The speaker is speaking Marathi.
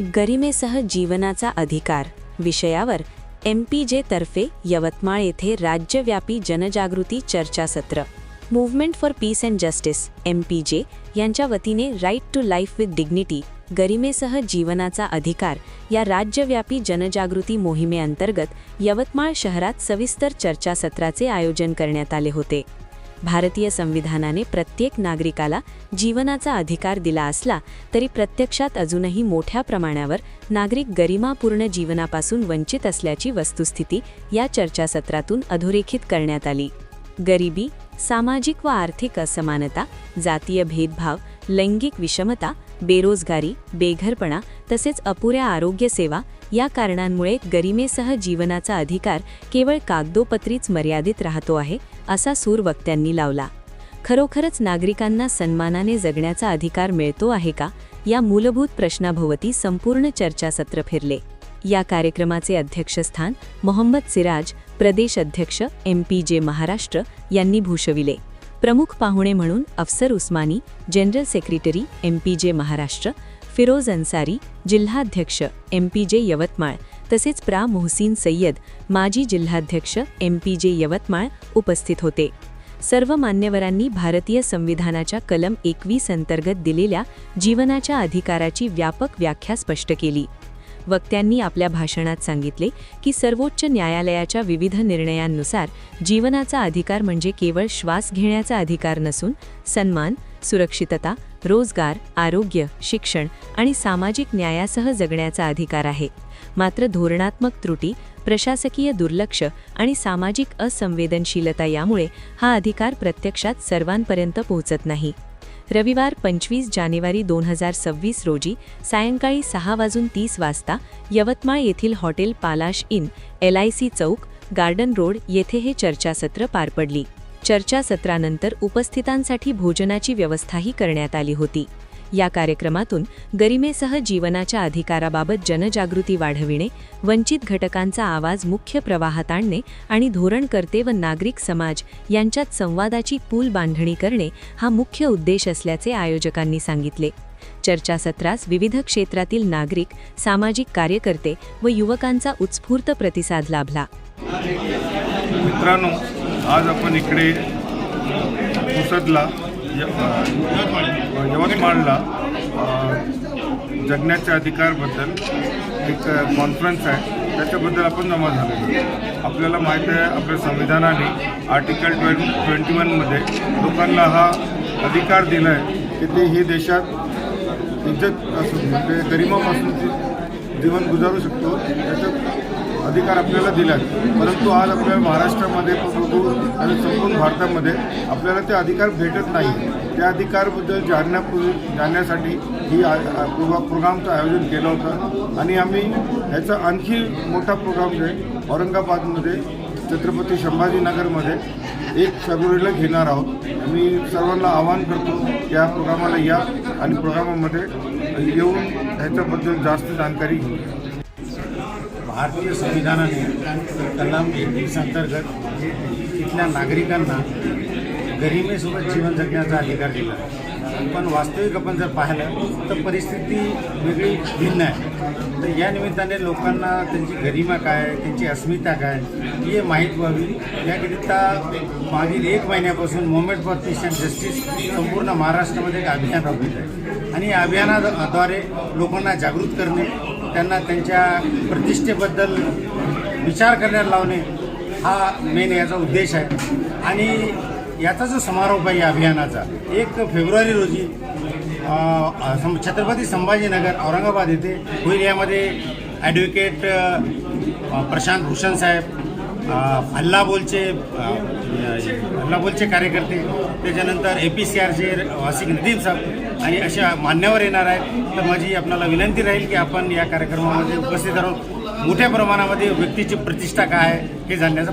गरिमेसह जीवनाचा अधिकार. विषयावर एम पी जे तर्फे यवतमाळ येथे राज्यव्यापी जनजागृती चर्चासत्र. Movement for peace and justice M P J यांच्या वतीने right to life with dignity गरिमेसह जीवनाचा अधिकार या राज्यव्यापी जनजागृती मोहिमेअंतर्गत यवतमाळ शहरात सविस्तर चर्चासत्राचे आयोजन करण्यात आले होते. भारतीय संविधानाने प्रत्येक नागरिकाला जीवनाचा अधिकार दिला असला तरी प्रत्यक्षात अजूनही मोठ्या प्रमाणावर नागरिक गरिमापूर्ण जीवनापासून वंचित असल्याची वस्तुस्थिती या चर्चासत्रातून अधोरेखित करण्यात आली. गरिबी सामाजिक व आर्थिक असमानता जातीय भेदभाव लैंगिक विषमता बेरोजगारी बेघरपणा तसेच अपुऱ्या आरोग्यसेवा या कारणांमुळे गरिमेसह जीवनाचा अधिकार केवळ कागदोपत्रीच मर्यादित राहतो आहे असा सूर वक्त्यांनी लावला. खरोखरच नागरिकांना सन्मानाने जगण्याचा अधिकार मिळतो आहे का? या मूलभूत प्रश्नाभोवती संपूर्ण चर्चासत्र फिरले. या कार्यक्रमाचे अध्यक्षस्थान मोहम्मद सिराज प्रदेश अध्यक्ष एम पी जे महाराष्ट्र यांनी भूषविले. प्रमुख पाहुणे म्हणून Afsar Usmani general secretary M P J Maharashtra Firoz Ansari जिल्हाध्यक्ष एम पी जे यवतमाळ तसेच प्रा. मोहसिन सय्यद माजी जिल्हाध्यक्ष एम. पी. जे. यवतमाळ उपस्थित होते. सर्व मान्यवरांनी भारतीय संविधानाच्या कलम एकवीस अंतर्गत दिलेल्या जीवनाच्या अधिकाराची व्यापक व्याख्या स्पष्ट केली. वक्त्यांनी आपल्या भाषणात सांगितले की सर्वोच्च न्यायालयाच्या विविध निर्णयांनुसार जीवनाचा अधिकार म्हणजे केवळ श्वास घेण्याचा अधिकार नसून सन्मान सुरक्षितता रोजगार आरोग्य शिक्षण आणि सामाजिक न्यायासह जगण्याचा अधिकार आहे. मात्र धोरणात्मक त्रुटी प्रशासकीय दुर्लक्ष आणि सामाजिक असंवेदनशीलता यामुळे हा अधिकार प्रत्यक्षात सर्वांपर्यंत पोहोचत नाही. रविवार पंचवीस जानेवारी दोन हजार सव्वीस रोजी सायंकाळी सहा वाजून तीस वाजता यवतमाळ येथील hotel Palash inn L I C Chowk garden road येथे हे चर्चासत्र पार पडली. चर्चासत्रानंतर उपस्थितांसाठी भोजनाची व्यवस्थाही करण्यात आली होती. या कार्यक्रमातून गरिमेसह जीवनाच्या अधिकाराबाबत जनजागृती वाढविणे वंचित घटकांचा आवाज मुख्य प्रवाहात आणणे आणि धोरणकर्ते व नागरिक समाज यांच्यात संवादाची पूल बांधणी करणे हा मुख्य उद्देश असल्याचे आयोजकांनी सांगितले. चर्चासत्रास विविध क्षेत्रातील नागरिक सामाजिक कार्यकर्ते व युवकांचा उत्स्फूर्त प्रतिसाद लाभला. मित्रांनो आज आपण इकडे पुसदला यवतमाळला जगण्याच्या अधिकारबद्दल एक कॉन्फरन्स आहे. त्याच्याबद्दल आपण जमा झालेलो आपल्याला माहीत आहे आपल्या संविधानाने आर्टिकल ट्वें ट्वेंटी वनमध्ये लोकांना हा अधिकार दिला आहे की ते ही देशात इज्जत असून म्हणजे गरिमापासून ते जीवन गुजारू शकतो. त्याच्या अधिकार आपल्याला दिला परंतु आज आपल्या महाराष्ट्रामध्ये बघू आणि संपूर्ण भारतामध्ये आपल्याला ते अधिकार भेटत नाही. त्या अधिकारबद्दल जाणण्यापूर्वी जाणण्यासाठी ही आ- प्रोग्रामचं आयोजन केलं होतं. आणि आम्ही ह्याचा आणखी मोठा प्रोग्राम जे औरंगाबादमध्ये छत्रपती संभाजीनगरमध्ये एक फेब्रुवारीला घेणार आहोत. मी सर्वांना आवाहन करतो की या प्रोग्रामाला या आणि प्रोग्रामामध्ये येऊन ह्याच्याबद्दल जास्त जाणकारी घेऊ भारतीय संविधानाने कलम एकवीस अंतर्गत तिथल्या नागरिकांना गरिमेसोबत जीवन जगण्याचा अधिकार दिला. पण वास्तविक आपण जर पाहिलं तर परिस्थिती वेगळी भिन्न आहे. तर या निमित्ताने लोकांना त्यांची गरिमा काय त्यांची अस्मिता काय ही माहीत व्हावी. याकरिता मागील एक महिन्यापासून movement for peace and justice संपूर्ण महाराष्ट्रामध्ये एक अभियान राबवित आहे. आणि या अभियानाद्वारे लोकांना जागृत करणे त्यांना त्यांच्या प्रतिष्ठेबद्दल विचार करण्यात लावणे हा मेन याचा उद्देश आहे. आणि याचा जो समारोप आहे या अभियानाचा एक फेब्रुवारी रोजी सं- छत्रपती संभाजीनगर औरंगाबाद येथे होईल. यामध्ये ॲडव्होकेट प्रशांत भूषण साहेब हल्ला बोलचे हल्ला बोलचे कार्यकर्ते त्याच्यानंतर ए पी सी आरचे वासिक नदीम साहेब आणि अशा मान्यवर येणार आहेत. तर माझी आपल्याला विनंती राहील की आपण या कार्यक्रमामध्ये उपस्थित राहून मोठ्या प्रमाणामध्ये व्यक्तीची प्रतिष्ठा काय आहे हे जाणण्याचा